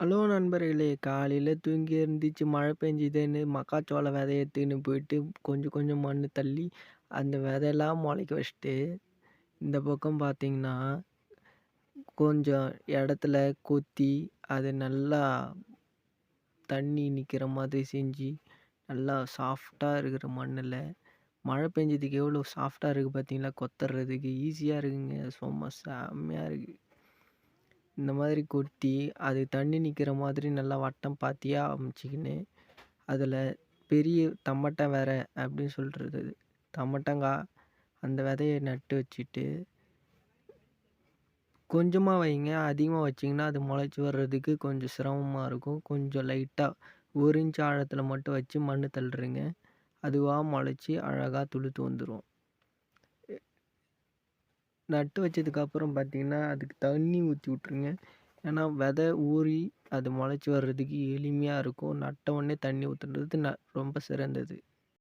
Hello நண்பர்களே! காலையில் தூங்கி இருந்துச்சு மழை பெஞ்சுதுன்னு மக்காச்சோள விதை எடுத்துன்னு போயிட்டு கொஞ்சம் கொஞ்சம் மண்ணு தள்ளி, அந்த விதையெல்லாம் முளைக்க வச்சுட்டு, இந்த பக்கம் பார்த்தீங்கன்னா, கொஞ்சம் இடத்துல கொத்தி, அது நல்லா தண்ணி நிற்கிற மாதிரி செஞ்சு, நல்லா சாஃப்டாக இருக்கிற மண்ணில் மழை பெஞ்சதுக்கு எவ்வளோ சாஃப்டாக இருக்குது பார்த்தீங்களா? கொத்துறதுக்கு ஈஸியாக இருக்குங்க. சும்மா செம்மையாக இருக்குது இந்த மாதிரி கொட்டி, அது தண்ணி நிற்கிற மாதிரி நல்லா வட்டம் பாத்தியா அமைச்சிக்கின்னு அதில் பெரிய தம்மட்டம் வெதை அப்படின்னு சொல்கிறது தமட்டங்கா அந்த விதைய நட்டு வச்சுட்டு, கொஞ்சமாக வைங்க. அதிகமாக வச்சீங்கன்னா, அது முளைச்சி வர்றதுக்கு கொஞ்சம் சிரமமாக இருக்கும். கொஞ்சம் லைட்டாக ஒரு இன்ச் ஆழத்தில் மட்டும் வச்சு மண்ணு தள்ளுறீங்க. அதுவாக முளைச்சி அழகாக துளுத்து வந்துடும் நட்டு வச்சதுக்கப்புறம் பார்த்தீங்கன்னா, அதுக்கு தண்ணி ஊற்றி விட்ருங்க. ஏன்னா விதை ஊறி அது முளைச்சி வர்றதுக்கு எளிமையாக இருக்கும். நட்ட உடனே தண்ணி ஊற்றுறது ந ரொம்ப சிறந்தது.